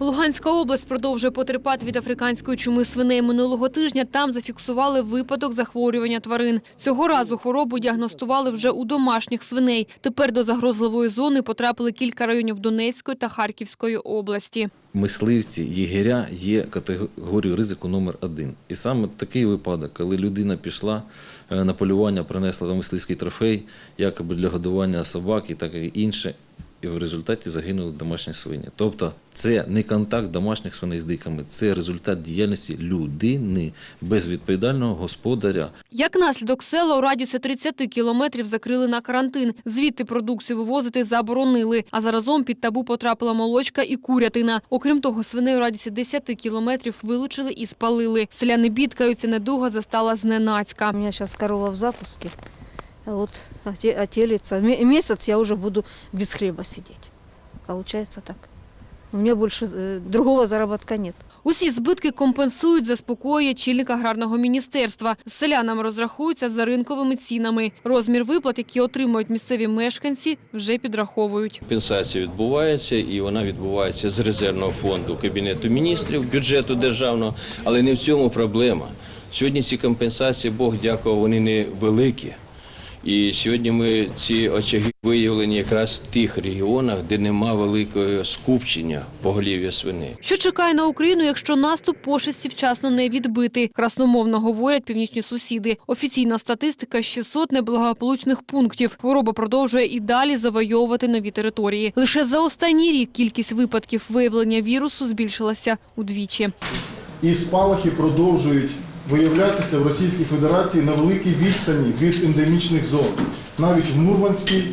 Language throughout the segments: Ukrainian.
Луганська область продовжує потерпати від африканської чуми свиней. Минулого тижня там зафіксували випадок захворювання тварин. Цього разу хворобу діагностували вже у домашніх свиней. Тепер до загрозливої зони потрапили кілька районів Донецької та Харківської області. Мисливці, єгеря є категорією ризику номер один. І саме такий випадок, коли людина пішла е, на полювання, принесла мисливський трофей, якоби для годування собак і так і інше, і в результаті загинули домашні свині. Тобто це не контакт домашніх свиней з диками, це результат діяльності людини без відповідального господаря. Як наслідок села у радіусі 30 кілометрів закрили на карантин. Звідти продукцію вивозити заборонили. А заразом під табу потрапила молочка і курятина. Окрім того, свиней у радіусі 10 кілометрів вилучили і спалили. Селяни бідкаються, недуга застала зненацька. У меня сейчас корова в запуске. Вот оте- отелится. Ме- Месяц я уже буду без хлеба сидеть. Получается так. У меня больше э, другого заработка нет. Усі збитки компенсують, заспокоює чільник аграрного міністерства. З селянами розрахуються за ринковими цінами. Розмір виплат, які отримують місцеві мешканці, вже підраховують. Компенсація відбувається, і вона відбувається з резервного фонду Кабінету міністрів, бюджету державного, але не в цьому проблема. Сьогодні ці компенсації, Бог дякував, вони не великі. І сьогодні ми ці очаги виявлені якраз в тих регіонах, де нема великого скупчення поголів'я свиней. Що чекає на Україну, якщо наступ пошесті вчасно не відбити? Красномовно говорять північні сусіди. Офіційна статистика – 600 неблагополучних пунктів. Хвороба продовжує і далі завойовувати нові території. Лише за останній рік кількість випадків виявлення вірусу збільшилася удвічі. і спалахи продовжують виявлятися в Російській Федерації на великій відстані від ендемічних зон, навіть в Мурманській,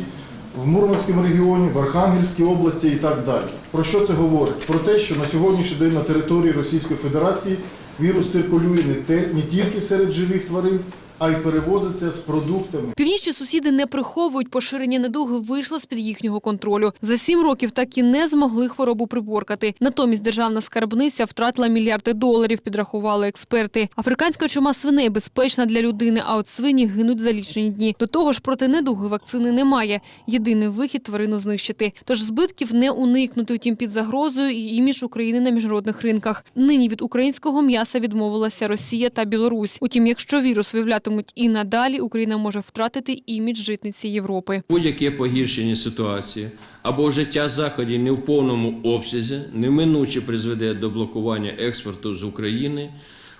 в Мурманському регіоні, в Архангельській області і так далі. Про що це говорить? Про те, що на сьогоднішній день на території Російської Федерації вірус циркулює не, те, не тільки серед живих тварин, а й перевозиться з продуктами. Північні сусіди не приховують поширення недуги вийшло з-під їхнього контролю. За сім років так і не змогли хворобу приборкати. Натомість державна скарбниця втратила мільярди доларів, підрахували експерти. Африканська чума свиней безпечна для людини, а от свині гинуть за лічені дні. До того ж, проти недуги вакцини немає. Єдиний вихід тварину знищити. Тож збитків не уникнути. Втім, під загрозою і імідж України на міжнародних ринках. Нині від українського м'яса відмовилася Росія та Білорусь. Утім, якщо вірус виявлятимуть і надалі, Україна може втратити імідж житниці Європи. Будь-яке погіршення ситуації або вжиття заходів не в повному обсязі неминуче призведе до блокування експорту з України,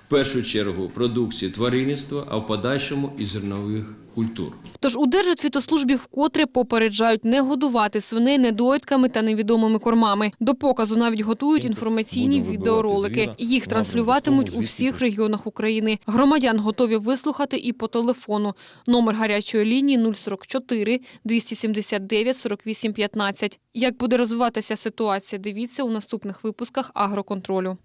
в першу чергу продукції тваринництва, а в подальшому і зернових культур. Тож у Держвідфітослужбі вкотре попереджають не годувати свиней недоїдками та невідомими кормами. До показу навіть готують інформаційні відеоролики. Їх транслюватимуть у всіх регіонах України. Громадян готові вислухати і по телефону. Номер гарячої лінії 044 279 48 15. Як буде розвиватися ситуація, дивіться у наступних випусках агроконтролю.